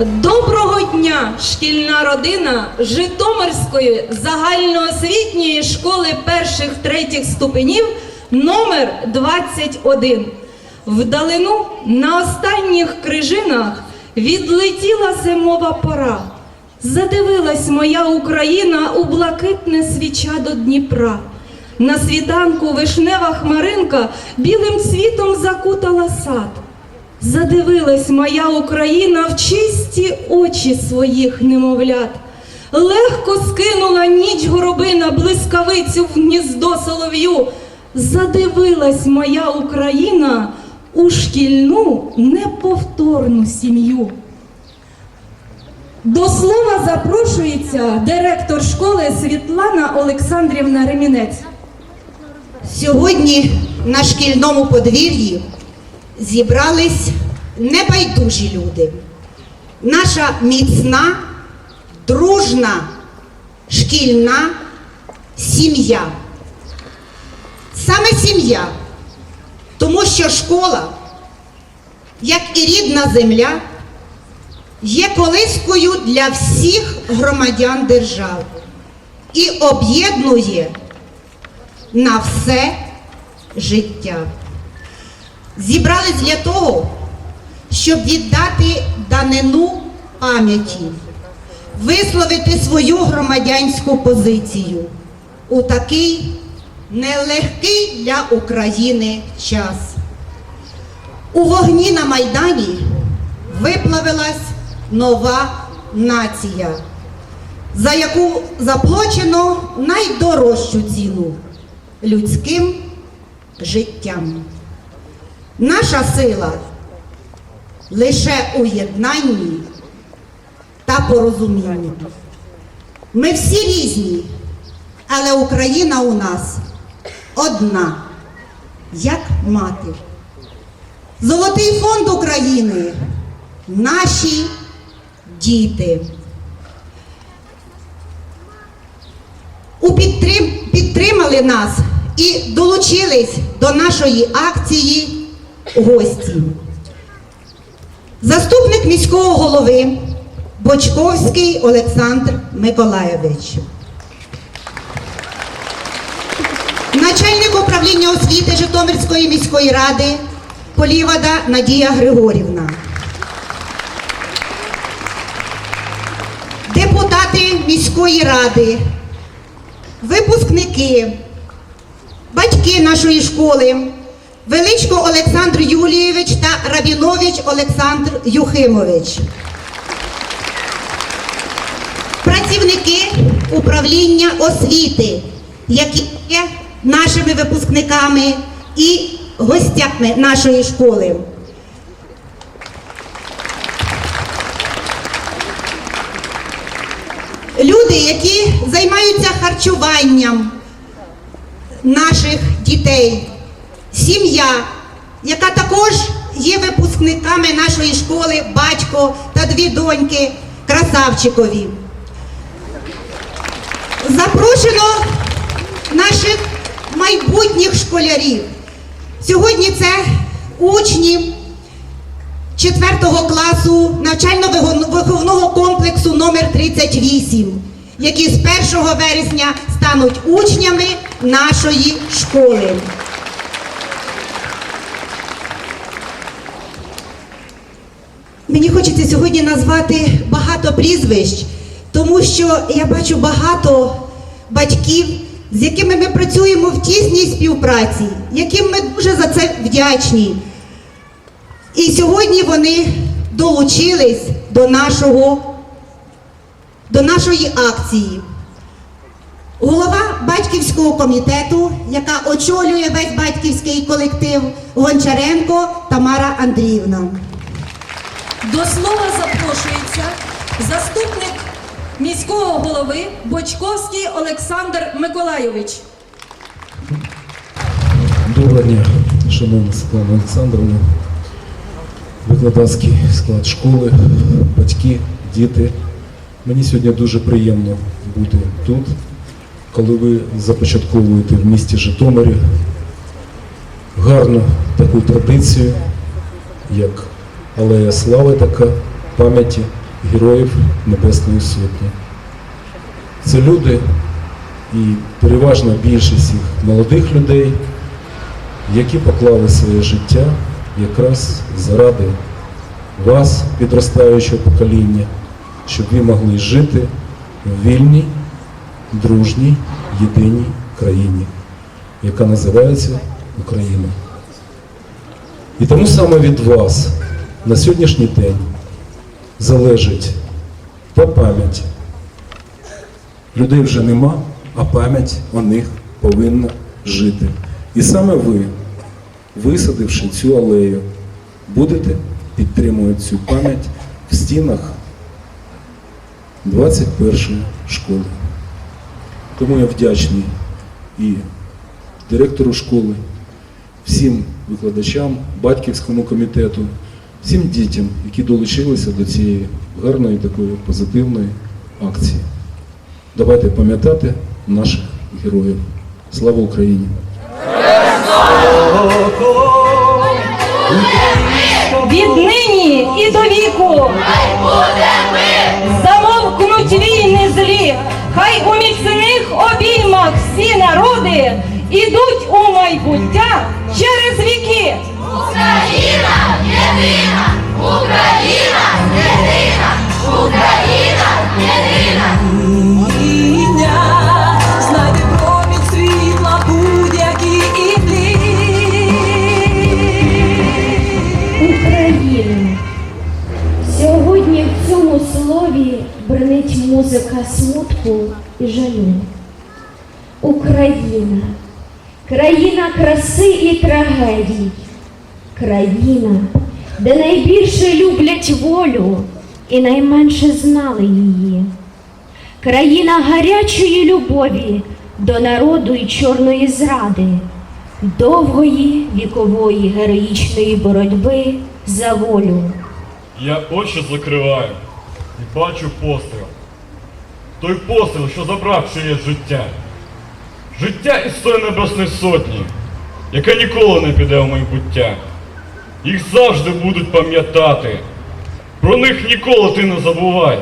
Доброго дня, шкільна родина Житомирської загальноосвітньої школи перших третіх ступенів номер 21. Вдалину на останніх крижинах відлетіла зимова пора. Задивилась моя Україна у блакитне свіча до Дніпра. На світанку вишнева хмаринка білим цвітом закутала сад. Задивилась моя Україна в чисті очі своїх немовлят. Легко скинула ніч горобина блискавицю в гніздо солов'ю. Задивилась моя Україна у шкільну неповторну сім'ю. До слова запрошується директор школи Світлана Олександрівна Ремінець. Сьогодні на шкільному подвір'ї зібрались небайдужі люди. Наша міцна, дружна, шкільна сім'я. Саме сім'я, тому що школа, як і рідна земля, є колискою для всіх громадян держави і об'єднує на все життя. Зібрались для того, щоб віддати данину пам'яті, висловити свою громадянську позицію у такий нелегкий для України час. У вогні на Майдані виплавилась нова нація, за яку заплачено найдорожчу ціну людським життям. Наша сила лише у єднанні та порозумінні. Ми всі різні, але Україна у нас одна, як мати. Золотий фонд України наші діти. У підтрим... підтримали нас і долучились до нашої акції гості. Заступник міського голови Бочковський Олександр Миколаєвич. Начальник управління освіти Житомирської міської ради Полівада Надія Григорівна. Депутати міської ради, випускники, батьки нашої школи, Величко Олександр Юлійович та Рабінович Олександр Юхимович. Працівники управління освіти, які є нашими випускниками і гостями нашої школи. Люди, які займаються харчуванням наших дітей, сім'я, яка також є випускниками нашої школи, батько та дві доньки красавчикові. Запрошено наших майбутніх школярів. Сьогодні це учні 4 класу навчально-виховного комплексу номер 38, які з 1 вересня стануть учнями нашої школи. Мені хочеться сьогодні назвати багато прізвищ, тому що я бачу багато батьків, з якими ми працюємо в тісній співпраці, яким ми дуже за це вдячні. І сьогодні вони долучились до нашого, до нашої акції. Голова батьківського комітету, яка очолює весь батьківський колектив Гончаренко Тамара Андріївна. До слова запрошується заступник міського голови Бочковський Олександр Миколайович. Доброго дня, шановна Світлана Олександровна, викладацький склад школи, батьки, діти. Мені сьогодні дуже приємно бути тут, коли ви започатковуєте в місті Житомирі гарну таку традицію, як алея слави така пам'яті героїв Небесної Сотні. Це люди і переважна більшість їх молодих людей, які поклали своє життя якраз заради вас, підростаючого покоління, щоб ви могли жити в вільній, дружній, єдиній країні, яка називається Україна. І тому саме від вас на сьогоднішній день залежить та пам'ять. Людей вже нема, а пам'ять о них повинна жити. І саме ви, висадивши цю алею, будете підтримувати цю пам'ять в стінах 21-ї школи. Тому я вдячний і директору школи, всім викладачам, батьківському комітету, всім дітям, які долучилися до цієї гарної такої позитивної акції. Давайте пам'ятати наших героїв. Слава Україні! Віднині і до віку. Замовкнуть війни злі, хай у міцних обіймах всі народи ідуть у майбуття через віки. Україна єдина! Україна єдина! Україна єдина! Дня, знайди промінь світла будь-які і Сьогодні в цьому слові бренить музика смутку і жалю. Україна, країна краси і трагедій, країна, де найбільше люблять волю і найменше знали її. Країна гарячої любові до народу і чорної зради, довгої вікової героїчної боротьби за волю. Я очі закриваю і бачу постріл. Той постріл, що забрав чиєсь життя. Життя із тої небесної сотні, яке ніколи не піде в майбуття. Їх завжди будуть пам'ятати. Про них ніколи ти не забувай.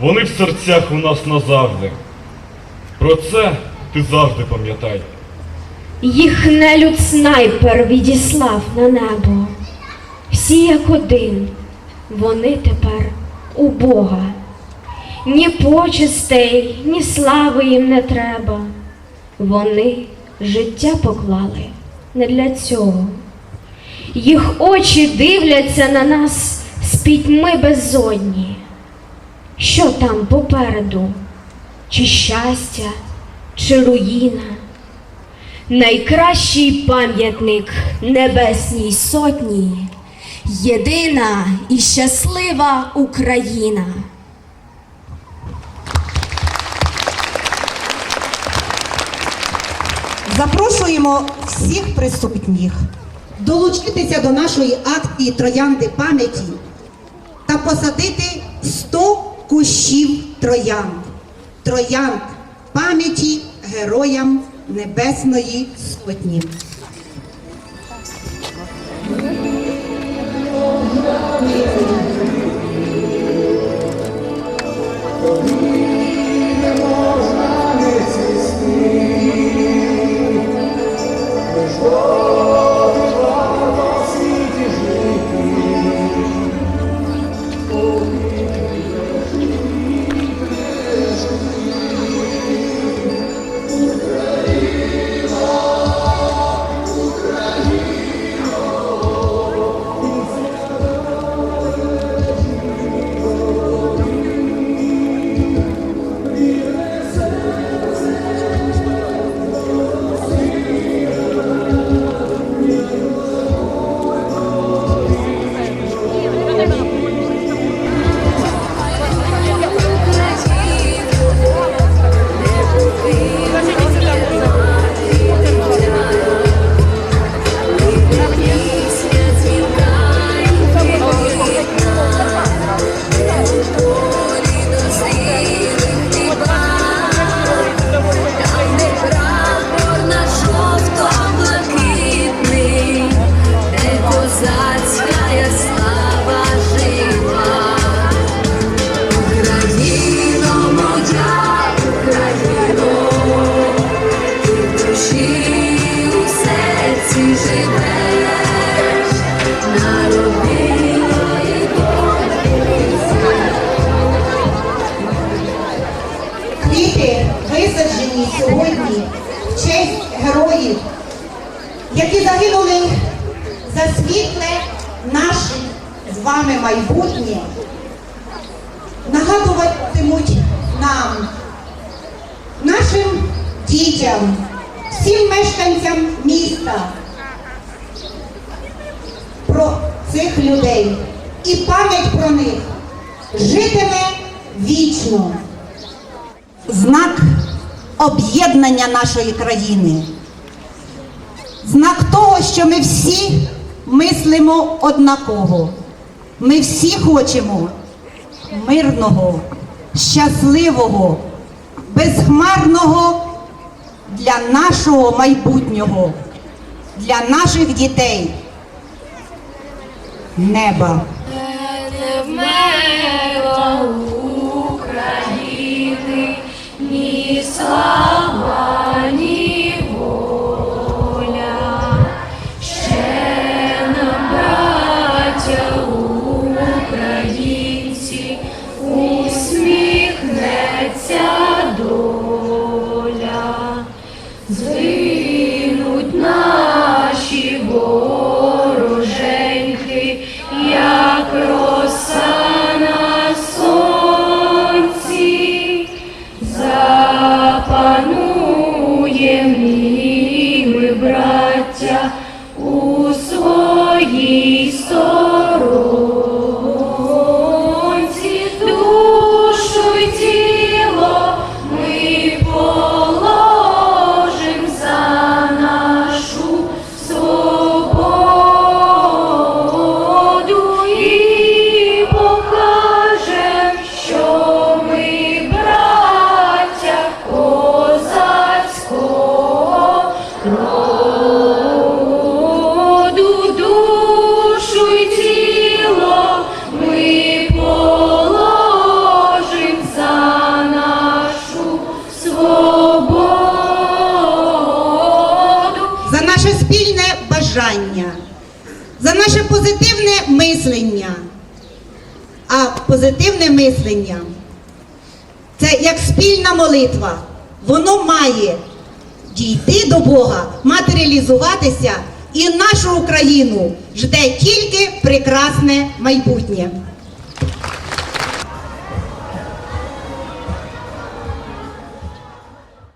Вони в серцях у нас назавжди. Про це ти завжди пам'ятай. Їх нелюд снайпер відіслав на небо. Всі як один, вони тепер у Бога. Ні почестей, ні слави їм не треба. Вони життя поклали не для цього. Їх очі дивляться на нас з пітьми безодні. Що там попереду? Чи щастя, чи руїна? Найкращий пам'ятник Небесній Сотні єдина і щаслива Україна. Запрошуємо всіх присутніх долучитися до нашої акції троянди пам'яті та посадити 100 кущів троянд, троянд пам'яті героям Небесної Сотні. Oh! Всім мешканцям міста про цих людей. І пам'ять про них житиме вічно знак об'єднання нашої країни, знак того, що ми всі мислимо однаково. Ми всі хочемо мирного, щасливого, безхмарного для нашого майбутнього, для наших дітей. Неба. України ні слава, за наше позитивне мислення. А позитивне мислення це як спільна молитва. Воно має дійти до Бога, матеріалізуватися, і нашу Україну жде тільки прекрасне майбутнє.